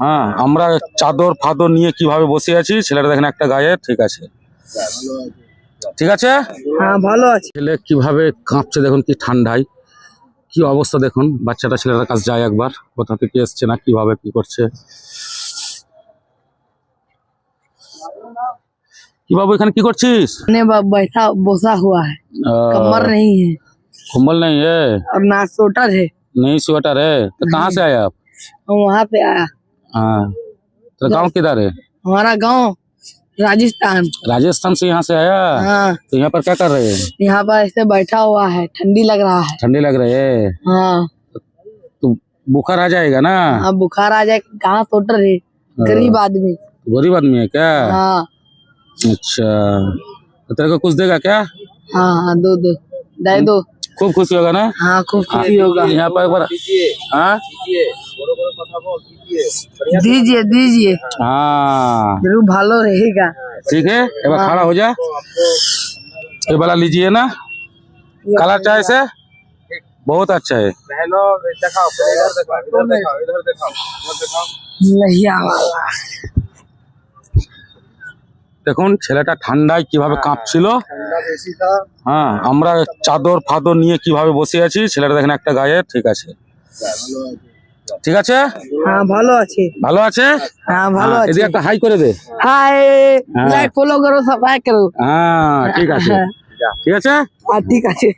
হ্যাঁ আমরা চাদর ফাদর নিয়ে কিভাবে বসে আছি ছেলেটা দেখেন একটা গায়ে ঠিক আছে ঠিক আছে হ্যাঁ ভালো আছে ছেলে কিভাবে কাঁপছে দেখুন কি ঠান্ডায় কি অবস্থা দেখুন বাচ্চাটা ছেলেটার কাছে যায় একবার কোথা থেকে এসছে না কিভাবে কি করছে কি বাবু এখানে কি করছিস ने ब- बैठा बोसा हुआ है আহ, कमर नहीं है कंबल नहीं है और ना स्वेटर है नहीं स्वेटर है तो कहाँ से आए आप हम वहाँ पे आया। हाँ। तो गाँव किधर है? हमारा गाँव राजस्थान। राजस्थान से यहाँ से आया? हाँ। तो यहाँ पर क्या कर रहे हैं? यहाँ पर ऐसे बैठा हुआ है ठंडी लग रहा है। ठंडी लग रही है? हाँ। तो बुखार आ जाएगा ना? अब बुखार आ जाए कहाँ स्वेटर है गरीब आदमी। गरीब आदमी है क्या? हाँ। अच्छा। तो तेरे को कुछ देगा क्या? हाँ हाँ दो दो। दे दो। खूब खुशी होगा ना? हाँ खूब खुशी होगा। यहाँ पर एक बार हाँ? दीजिए दीजिए हाँ जरूर भालो रहेगा ठीक है एक बार खड़ा हो जा ये वाला लीजिए ना कलर चाहे से बहुत अच्छा है लहिया वाला দেখুন ছেলেটা ঠান্ডায় কিভাবে কাঁপছিল হ্যাঁ আমরা চাদর ফাদর নিয়ে কিভাবে বসে আছি ছেলেটা দেখেন একটা গায়ে ঠিক আছে ঠিক আছে? হ্যাঁ ভালো আছি। ভালো আছে? হ্যাঁ ভালো আছে এদিকে একটা হাই করে দে। হাই লাইক ফলো করো সাবস্ক্রাইব করো। হ্যাঁ ঠিক আছে। হ্যাঁ। ঠিক আছে? আর ঠিক আছে।